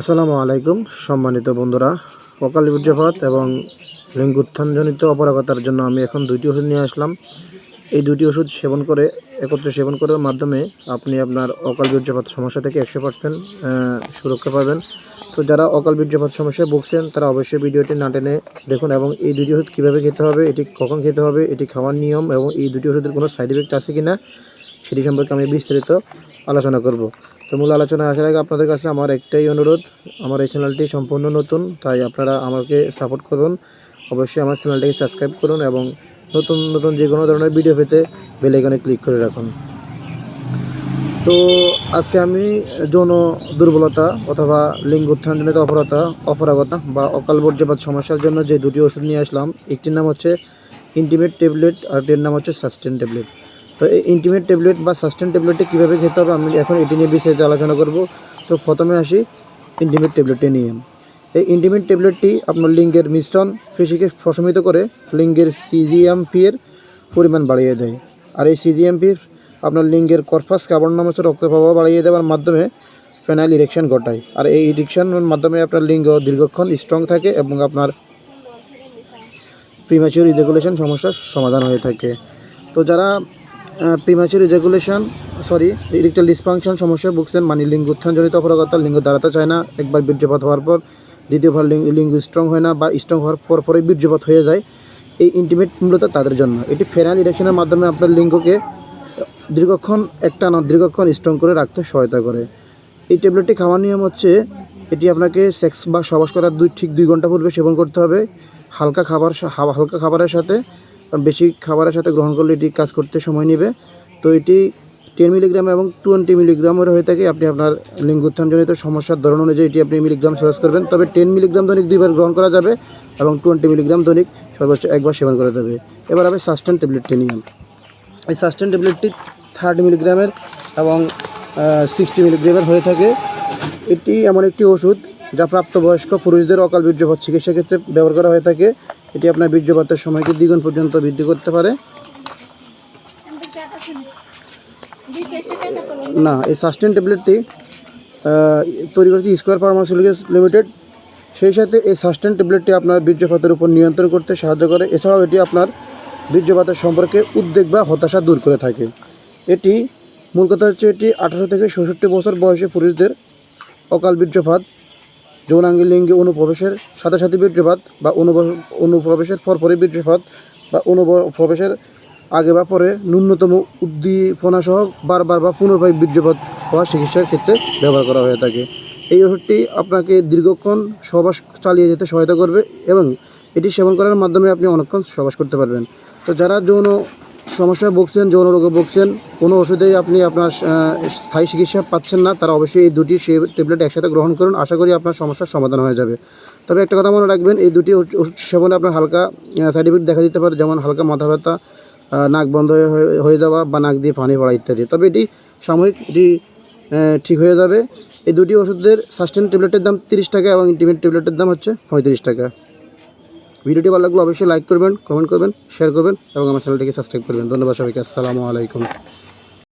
আসসালামু আলাইকুম, সম্মানিত বন্ধুরা। অকাল বীর্যপাত এবং লিঙ্গ উত্থানজনিত অপরাগতার জন্য আমি এখন দুইটি ওষুধ নিয়ে আসলাম। এই দুটি ওষুধ সেবন করে, একত্রে সেবন করার মাধ্যমে আপনি আপনার অকাল বীর্যপাত সমস্যা থেকে একশো পার্সেন্ট সুরক্ষা পাবেন। তো যারা অকাল বীর্যপাত সমস্যায় ভুগছেন, তারা অবশ্যই ভিডিওটি না টেনে দেখুন এবং এই দুটি ওষুধ কীভাবে খেতে হবে, এটি কখন খেতে হবে, এটি খাওয়ার নিয়ম এবং এই দুটি ওষুধের কোনো সাইড এফেক্ট আছে কি না সেটি সম্পর্কে আমি বিস্তারিত আলোচনা করব। তো মূল আলোচনা আসার আগে আপনাদের কাছে আমার একটাই অনুরোধ, আমার এই চ্যানেলটি সম্পূর্ণ নতুন, তাই আপনারা আমাকে সাপোর্ট করুন। অবশ্যই আমার চ্যানেলটিকে সাবস্ক্রাইব করুন এবং নতুন নতুন যে কোনো ধরনের ভিডিও পেতে বেল আইকনে ক্লিক করে রাখুন। তো আজকে আমি যৌন দুর্বলতা অথবা লিঙ্গ উত্থানজনিত অপরাধতা, অপরাগতা বা অকাল বর্জ্যপাত সমস্যার জন্য যে দুটি ওষুধ নিয়ে আসলাম, একটির নাম হচ্ছে ইন্টিমেট ট্যাবলেট আর একটির নাম হচ্ছে সাস্টেন ট্যাবলেট তো এই ইন্টিমেট ট্যাবলেট বা সাস্টেন ট্যাবলেটটি কীভাবে খেতে হবে, আমি এখন এটি নিয়ে বিস্তারিত আলোচনা করব। তো প্রথমে আসি ইন্টিমেট ট্যাবলেটটি নিয়ে। এই ইন্টিমেট ট্যাবলেটটি আপনার লিঙ্গের মিশ্রণ, পেশিকে প্রশমিত করে লিঙ্গের সিজিএমপির পরিমাণ বাড়িয়ে দেয়। আর এই সিজিএমপির আপনার লিঙ্গের কর্পাস কার্বনামস রক্ত প্রবাহ বাড়িয়ে দেওয়ার মাধ্যমে ফেনাইল ইরেকশন ঘটায়। আর এই ইরেকশনের মাধ্যমে আপনার লিঙ্গ দীর্ঘক্ষণ স্ট্রং থাকে এবং আপনার প্রিম্যাচিওর ইজেকুলেশন সমস্যার সমাধান হয়ে থাকে। তো যারা premature ejaculation sorry erectile dysfunction সমস্যায় ভুগছেন মানে লিঙ্গ উত্থানজনিত অপরাগতা, লিঙ্গ দাঁড়াতে চায় না, একবার বীর্যপাত হওয়ার পর দ্বিতীয়বার লিঙ্গ লিঙ্গ স্ট্রং হয় না বা স্ট্রং হওয়ার পর পরে বীর্যপাত হয়ে যায়, এই ইন্টিমেট মূলত তাদের জন্য। এটি ফেনাইল ইরেকশনের মাধ্যমে আপনার লিঙ্গকে দীর্ঘক্ষণ একটা না দীর্ঘক্ষণ স্ট্রং করে রাখতে সহায়তা করে। এই ট্যাবলেটটি খাওয়ার নিয়ম হচ্ছে, এটি আপনাকে সেক্স বা সবাস করার দুই ঠিক দুই ঘণ্টা পূর্বে সেবন করতে হবে, হালকা খাবার হালকা খাবারের সাথে বেশি খাবারের সাথে গ্রহণ করলে এটি কাজ করতে সময় নেবে। তো এটি টেন মিলিগ্রাম এবং টোয়েন্টি মিলিগ্রামের হয়ে থাকে। আপনি আপনার লিঙ্গ উত্থানজনিত সমস্যার ধরন অনুযায়ী এটি আপনি মিলিগ্রাম সেবন করবেন। তবে টেন মিলিগ্রাম দৈনিক দুইবার গ্রহণ করা যাবে এবং টোয়েন্টি মিলিগ্রাম দৈনিক সর্বোচ্চ একবার সেবন করা যাবে। এবার হবে সাস্টেন ট্যাবলেটটি নিয়ে এই সাস্টেন ট্যাবলেটটি থার্টি মিলিগ্রামের এবং সিক্সটি মিলিগ্রামের হয়ে থাকে। এটি এমন একটি ওষুধ যা প্রাপ্তবয়স্ক পুরুষদের অকাল বীর্যপাত চিকিৎসা ক্ষেত্রে ব্যবহার করা হয়ে থাকে। এটি আপনার বীর্যপাতের সময়কে দ্বিগুণ পর্যন্ত বৃদ্ধি করতে পারে। না, এই সাস্টেন ট্যাবলেটটি তৈরি করেছে স্কোয়ার ফার্মাসিউটিক্যালস লিমিটেড সেই সাথে এই সাস্টেন ট্যাবলেটটি আপনার বীর্যপাতের উপর নিয়ন্ত্রণ করতে সাহায্য করে। এছাড়াও এটি আপনার বীর্যপাতের সম্পর্কে উদ্বেগ বা হতাশা দূর করে থাকে। এটি মূল কথা হচ্ছে এটি আঠারো থেকে ষষট্টি বছর বয়সী পুরুষদের অকাল বীর্যপাত যৌনাঙ্গী লিঙ্গে অনুপ্রবেশের সাথে সাথে বীর্যপাত বা অনুপ্রবেশের পরপরই বীর্যপাত বা অনুপ্রবেশের আগে বা পরে ন্যূনতম উদ্দীপনা সহ বারবার বা পুনর্বার বীর্যপাত হওয়া চিকিৎসার ক্ষেত্রে ব্যবহার করা হয়ে থাকে। এই ওষুধটি আপনাকে দীর্ঘক্ষণ সহবাস চালিয়ে যেতে সহায়তা করবে এবং এটি সেবন করার মাধ্যমে আপনি অনেকক্ষণ সহবাস করতে পারবেন। তো যারা যৌন সমস্যায় ভুগছেন, যৌন রোগে ভুগছেন, কোনো ওষুধেই আপনি আপনার স্থায়ী চিকিৎসা পাচ্ছেন না, তারা অবশ্যই এই দুটি সে ট্যাবলেট একসাথে গ্রহণ করুন। আশা করি আপনার সমস্যার সমাধান হয়ে যাবে। তবে একটা কথা মনে রাখবেন, এই দুটি সেবনে আপনার হালকা সাইড এফেক্ট দেখা দিতে পারে, যেমন হালকা মাথা ব্যথা নাক বন্ধ হয়ে যাওয়া বা নাক দিয়ে পানি পড়া ইত্যাদি। তবে এটি সাময়িক, এটি ঠিক হয়ে যাবে। এই দুটি ওষুধের সাস্টেন ট্যাবলেটের দাম তিরিশ টাকা এবং ইন্টিমেট ট্যাবলেটের দাম হচ্ছে পঁয়ত্রিশ টাকা। ভিডিওটি ভালো লাগলে অবশ্যই লাইক করবেন কমেন্ট করবেন শেয়ার করবেন এবং আমার চ্যানেলটিকে সাবস্ক্রাইব করবেন। ধন্যবাদ সবাইকে, আসসালামু আলাইকুম।